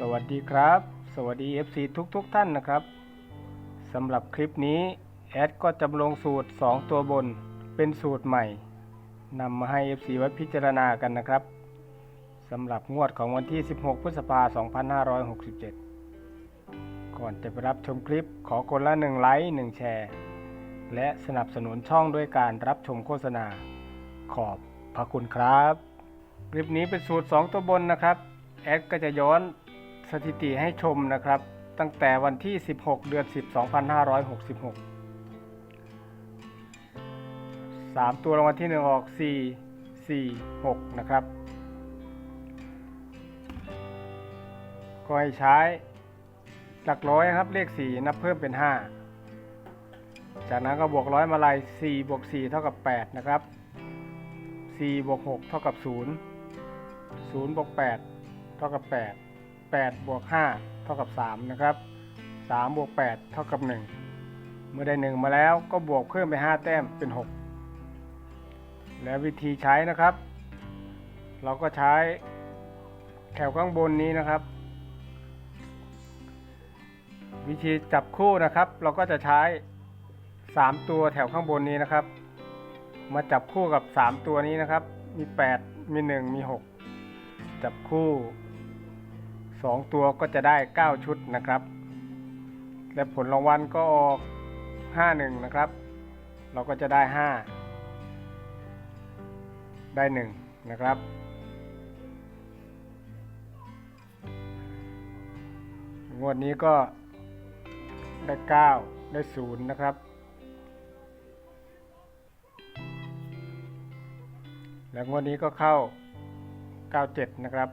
สวัสดีครับ สวัสดี FC ทุกทุกๆท่านนะครับสำหรับคลิปนี้แอดก็จะลองสูตร 2 ตัวบนเป็นสูตรใหม่นำมาให้ FC ไว้พิจารณากันนะครับสำหรับงวดของวันที่ 16 พฤษภาคม 2567 ก่อนจะไปรับชมคลิปขอคนละ 1 ไลค์ 1 แชร์ และสนับสนุนช่องด้วยการรับชมโฆษณา ขอบพระคุณครับ คลิปนี้เป็นสูตร 2 ตัวบนนะครับ แอดก็จะย้อน สถิติให้ชมนะครับ ตั้งแต่วันที่ 16 เดือน 10 2566 3 ตัวรางวัลที่ 1 ออก 4 4 6 นะครับ ก็ให้ใช้หลักร้อยครับเลข 4 นับเพิ่มเป็น 5 จากนั้นก็บวกร้อยมาลาย4บวก4เท่ากับ 8 นะครับ4บวก6เท่ากับ 0 0บวก8เท่ากับ 8 8บวก5เท่ากับ 3 นะครับ 3 บวก 8 เท่ากับ 1 เมื่อได้ 1 มาแล้วก็บวกเพิ่มไป 5 แต้มเป็น 6 แล้ววิธีใช้นะครับ เราก็ใช้แถวข้างบนนี้นะครับ วิธีจับคู่นะครับ เราก็จะใช้ 3 ตัวแถวข้างบนนี้นะครับ มาจับคู่กับ 3 ตัวนี้นะครับ มี 8 มี 1 มี 6 จับคู่ 2 ตัวก็จะได้ 9 ชุดนะครับ และผลรางวัลก็ออก 51 นะครับ เราก็จะได้ 5 ได้ 1 นะครับ งวดนี้ก็ได้ 9 ได้ 0 นะครับ แล้วงวดนี้ก็เข้า 97 นะครับ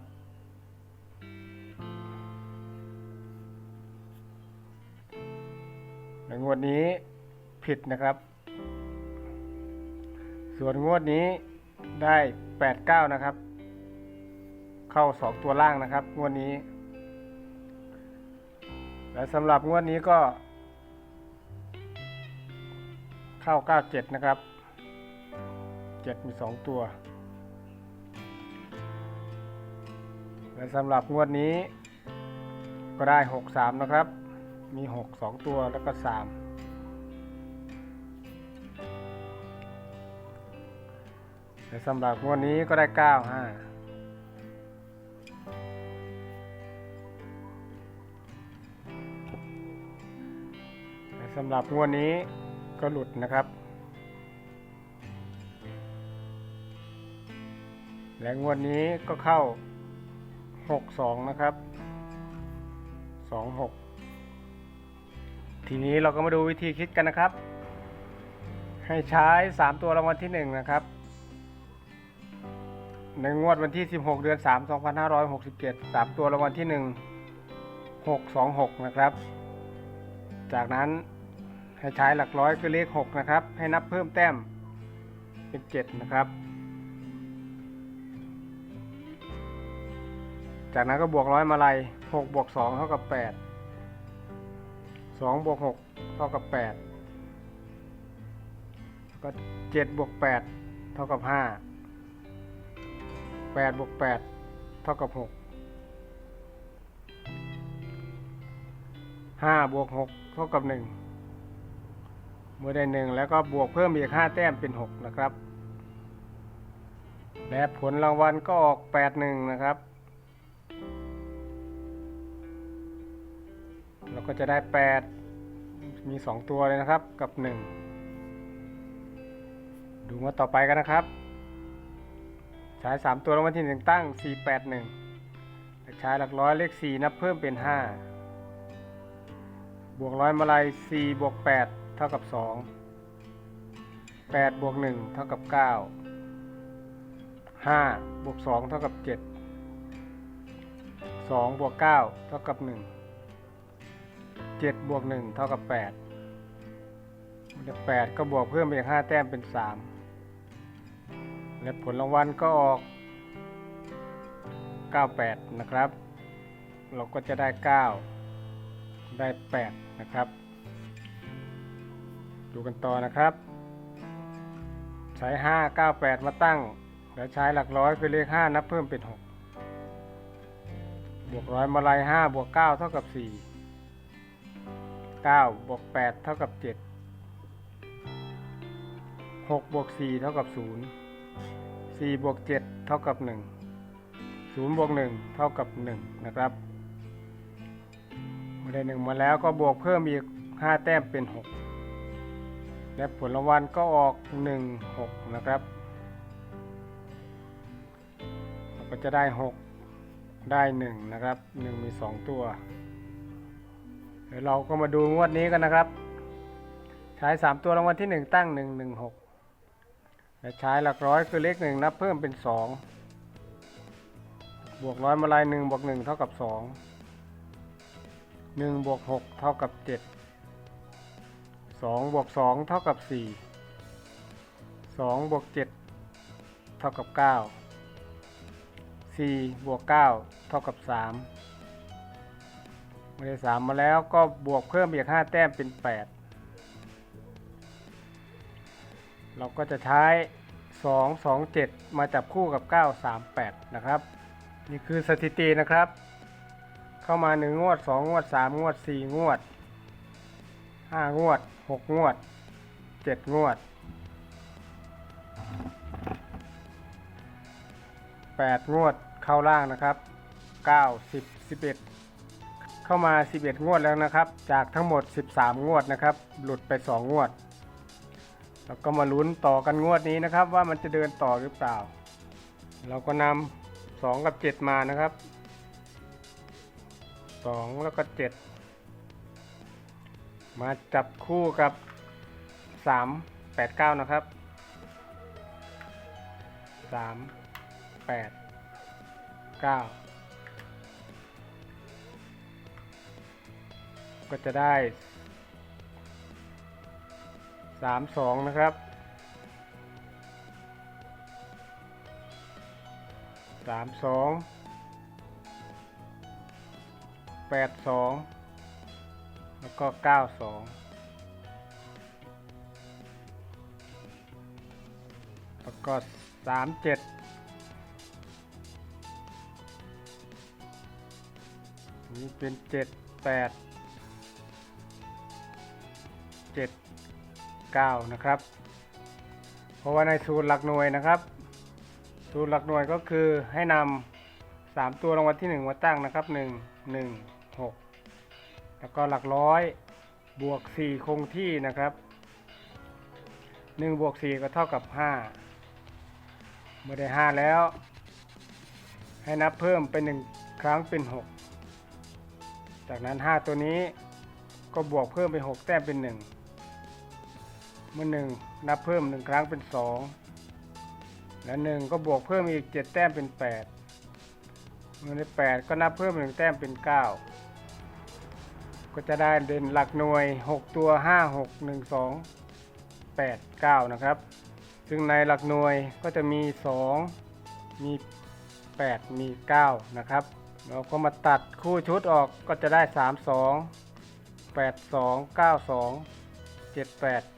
งวดนี้ผิดนะครับ ส่วนงวดนี้ได้ 89 นะครับ เข้า 2 ตัวล่างนะครับ งวดนี้ และสำหรับงวดนี้ก็ เข้า 97 นะครับ 7 มี 2 ตัว และสำหรับงวดนี้ก็ได้ 63 นะครับ มี 6 2 ตัวแล้วก็ 3 สำหรับงวดนี้ก็ได้9 5และสำหรับงวดนี้ก็หลุดนะครับ และงวดนี้ก็เข้า 62 นะครับ 26 ทีนี้เราก็มาดูวิธีคิดกันนะครับ ให้ใช้ 3 ตัวรางวัลที่ 1 นะครับ ในงวดวันที่ 16 เดือน 3 2567 3 ตัวรางวัลที่ 1 626 นะครับ จากนั้นให้ใช้หลักร้อยคือเลข 6 นะครับ ให้นับเพิ่มแต้มเป็น 7 นะครับ จากนั้นก็บวกร้อยมาลัย6บวก2เท่ากับ 8 2บวก6เท่ากับ 8 ก็7บวก8เท่ากับ 5 8บวก8เท่ากับ6 5บวก6เท่ากับ 1 เมื่อได้ 1 แล้วก็บวกเพิ่มอีก 5 แต้มเป็น 6 นะครับ และผลรางวัลก็ออก 81 นะครับ เราก็จะได้ 8 มี 2 ตัวเลยนะครับกับ 1 ดูมาต่อไปกันนะครับ ใช้3ตัวรางวัลที่1ตั้ง 481ใช้หลักร้อยเลข 4 นับเพิ่มเป็น 5 บวกร้อยมาลัย 4 บวก 8 เท่ากับ 2 8 บวก 1 เท่ากับ 9 5 บวก 2 เท่ากับ 7 2 บวก 9 เท่ากับ 1 7 บวก 1 เท่ากับ8แปดก็บวกเพิ่มไปอีก 5 แต้มเป็น 3 และผลรางวัลก็ออก 98 นะครับ เราก็จะได้ 9 ได้ 8 นะครับ ดูกันต่อนะครับ ใช้ 5 9 8 มาตั้ง แล้วใช้หลักร้อยคือเลข 5 นับเพิ่มเป็น 6 บวกร้อยมาลัยห้าบวกเก้าเท่ากับสี่เก้าบวกแปดเท่ากับเจ็ดหกบวกสี่เท่ากับศู นย์สี่บวกเจ็ดเท่ากับหนึ่งศูนย์บวกหนึ่งเท่ากับหนึ่งนะครับเมื่อได้หนึ่งมาแล้วก็บวกเพิ่มอีกห้าแต้มเป็นหกและผลรางวัลก็ออกหนึ่งหกนะครับ เราก็จะได้หกได้หนึ่งนะครับหนึ่งมีสองตัว เดี๋ยวเราก็มาดูงวดนี้กันนะครับ ใช้สามตัวรางวัลที่หนึ่งตั้งหนึ่งหนึ่งหก และใช้หลักร้อยคือเลขหนึ่งนับเพิ่มเป็นสองบวกร้อยมาลายหนึ่งบวกหนึ่งเท่ากับสองหนึ่งบวกหกเท่ากับเจ็ดสองบวกสองเท่ากับสี่สองบวกเจ็ดเท่ากับเก้า4บวก9เท่ากับ3เมื่อได้3มาแล้วก็บวกเพิ่มอีก5แต้มเป็น8 เราก็จะใช้ 2 2 7 มาจับคู่กับ 9 3 8 นะครับ นี่คือสถิตินะครับ เข้ามา 1 งวด 2 งวด 3 งวด 4 งวด 5 งวด 6 งวด 7 งวด 8 งวดเข้าล่างนะครับ 9 10 11เข้ามา 11 งวดแล้วนะครับ จากทั้งหมด 13 งวดนะครับ หลุดไป 2 งวด แล้วก็มาลุ้นต่อกันงวดนี้นะครับ ว่ามันจะเดินต่อหรือเปล่า เราก็นำ2กับ 7 มานะครับ 2 แล้วก็ 7 มาจับคู่กับ 3 8 9 นะครับ3แปดเก้าก็จะได้ สามสองนะครับสามสองแปดสองแล้วก็เก้าสองแล้วก็สามเจ็ดนี่เป็นเจ็ดแปด 9 นะครับ เพราะว่าในสูตรหลักหน่วยนะครับ สูตรหลักหน่วยก็คือให้นำสามตัวรางวัลที่ 1 มาตั้งนะครับ 1 1 6 แล้วก็หลักร้อยบวก 4 คงที่นะครับ 1 บวก 4 ก็เท่ากับ 5 เมื่อได้ 5 แล้ว ให้นับเพิ่มเป็น 1 ครั้งเป็น 6 จากนั้น 5 ตัวนี้ก็บวกเพิ่มไป 6 แต้มเป็น 1 เมื่อ1นับเพิ่ม1ครั้งเป็น2และ1ก็บวกเพิ่มอีก7แต้มเป็น8เมื่อได้8ก็นับเพิ่ม1แต้มเป็น9ก็จะได้เด่นหลักหน่วย 6 ตัว 5 6 1 2 8 9 นะครับ ซึ่งในหลักหน่วยก็จะมี 2 มี 8 มี 9 นะครับ เราก็มาตัดคู่ชุดออกก็จะได้ 3 2 8 2 9 2 7 8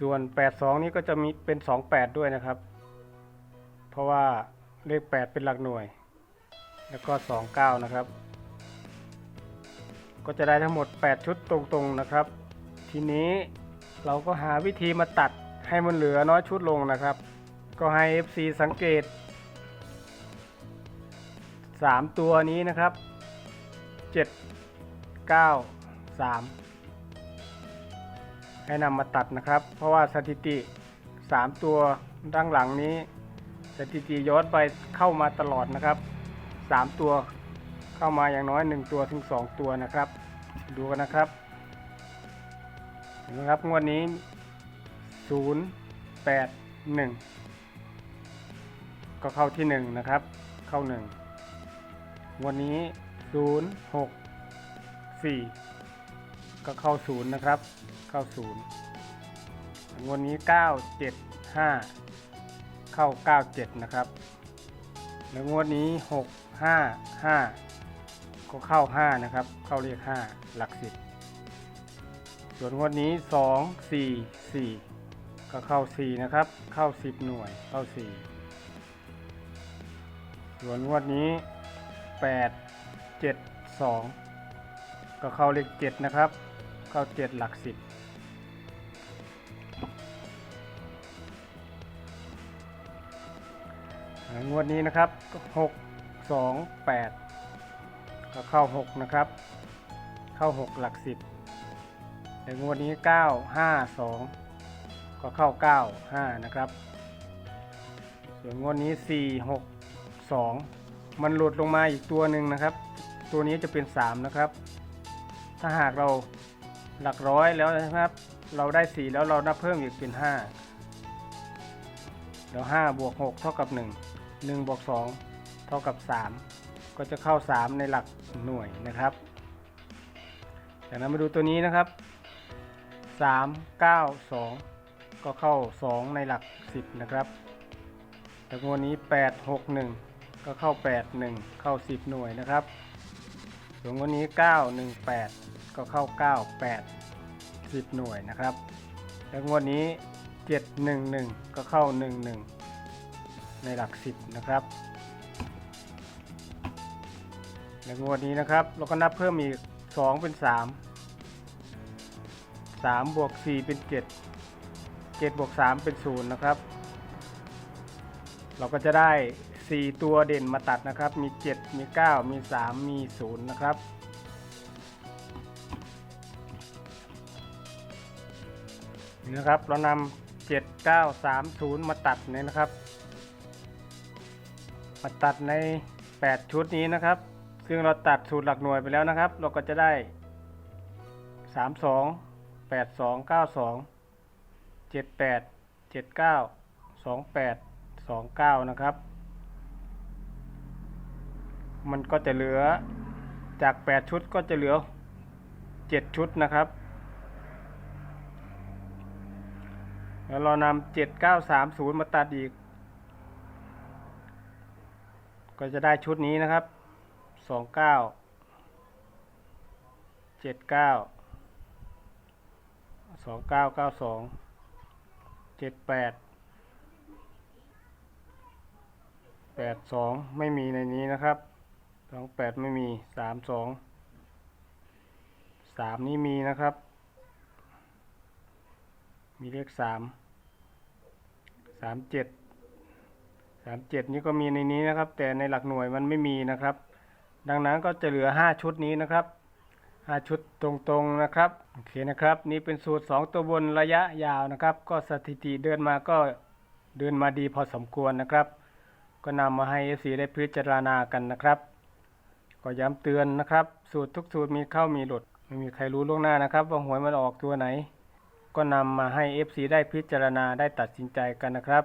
ส่วน 8 2 นี้ก็จะมีเป็น 2 8 ด้วยนะครับ เพราะว่าเลข 8 เป็นหลักหน่วย แล้วก็ 2 9 นะครับ ก็จะได้ทั้งหมด 8 ชุดตรงๆนะครับ ทีนี้เราก็หาวิธีมาตัดให้มันเหลือน้อยชุดลงนะครับ ก็ให้ FC สังเกต 3 ตัวนี้นะครับ 7 9 3 ให้นำมาตัดนะครับ เพราะว่าสถิติ 3 ตัวด้านหลังนี้ สถิติย้อนไปเข้ามาตลอดนะครับ 3 ตัวเข้ามาอย่างน้อย 1 ตัวถึง 2 ตัวนะครับ ดูกันนะครับเห็นไหมครับงวดนี้ 0 8 1 ก็เข้าที่ 1 นะครับ เข้า 1 วันนี้ 0 6 4 ก็เข้า 0 นะครับ 90 งวดนี้ 975 เข้า 97 นะครับ แล้วงวดนี้ 655 ก็เข้า 5 นะครับ เข้าเลข5หลักสิบส่วนงวดนี้ 2 4 4 ก็เข้า 4 นะครับ เข้า 10 หน่วย เข้า 4 ส่วนงวดนี้ 8 7 2 ก็เข้าเลข 7 นะครับ เข้า 7 หลัก 10 งวดนี้นะครับก็หกสองแปดก็เข้าหกนะครับ เข้าหกหลักสิบแต่งวดนี้เก้าห้าสองก็เข้าเก้าห้านะครับ ส่วนงวดนี้สี่หกสองมันหลุดลงมาอีกตัวหนึ่งนะครับ ตัวนี้จะเป็นสามนะครับ ถ้าหากเราหลักร้อยแล้วนะครับ เราได้สี่แล้วเรานับเพิ่มอีกเป็นห้าแล้วห้าบวกหกเท่ากับห นึ่งหนึ่งบวกสองเท่ากับสามก็จะเข้าสามในหลักหน่วยนะครับจากนั้นมาดูตัวนี้นะครับสามเก้าสองก็เข้าสองในหลักสิบนะครับแต่งวดนี้ 8 6 1 ก็เข้า 8 1 เข้า 10 หน่วยนะครับส่วนงวดนี้ 9 1 8 ก็เข้า 9 8 10 หน่วยนะครับแล้วงวดนี้ 7 1 1 ก็เข้า 1 1 ในหลัก10นะครับ แล้วงวดนี้นะครับ เราก็นับเพิ่มอีก 2 เป็น 3 3 บวก 4 เป็น 7 7 บวก 3 เป็น 0 นะครับ เราก็จะได้ 4 ตัวเด่นมาตัดนะครับ มี 7 มี 9 มี 3 มี 0 นะครับนี่นะครับ เรานำ7 9 3 0 มาตัดเนี่ยนะครับ มาตัดใน 8 ชุดนี้นะครับ ซึ่งเราตัดสูตรหลักหน่วยไปแล้วนะครับ เราก็จะได้ 3 2 8 2 9 2 7 8 7 9 2 8 29 นะครับ มันก็จะเหลือจาก 8 ชุดก็จะเหลือ 7 ชุดนะครับแล้วเรานำ7930 มาตัดอีก ก็จะได้ชุดนี้นะครับ29 79 2992 78แปดแปดสองไม่มีในนี้นะครับสองแปดไม่มีสามสองสามนี่มีนะครับ มีเลขสามสามเจ็ด สามเจ็ดนี่ก็มีในนี้นะครับ แต่ในหลักหน่วยมันไม่มีนะครับ ดังนั้นก็จะเหลือห้าชุดนี้นะครับห้าชุดตรงๆนะครับโอเคนะครับ นี่เป็นสูตรสองตัวบนระยะยาวนะครับ ก็สถิติเดินมาก็เดินมาดีพอสมควรนะครับ ก็นำมาให้ FC ได้พิจารณากันนะครับ ก็ย้ำเตือนนะครับ สูตรทุกสูตรมีเข้ามีหลุดไม่มีใครรู้ล่วงหน้านะครับ ว่าหวยมันออกตัวไหน ก็นำมาให้ FC ได้พิจารณาได้ตัดสินใจกันนะครับ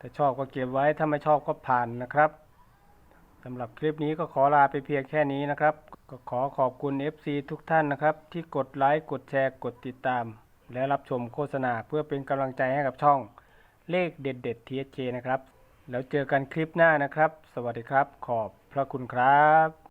ถ้าชอบก็เก็บไว้ถ้าไม่ชอบก็ผ่านนะครับสำหรับคลิปนี้ก็ขอลาไปเพียงแค่นี้นะครับ ก็ขอขอบคุณ FC ทุกท่านนะครับ ที่กดไลค์กดแชร์กดติดตาม และรับชมโฆษณาเพื่อเป็นกำลังใจให้กับช่องเลขเด็ดเด็ด THK นะครับ แล้วเจอกันคลิปหน้านะครับ สวัสดีครับ ขอบพระคุณครับ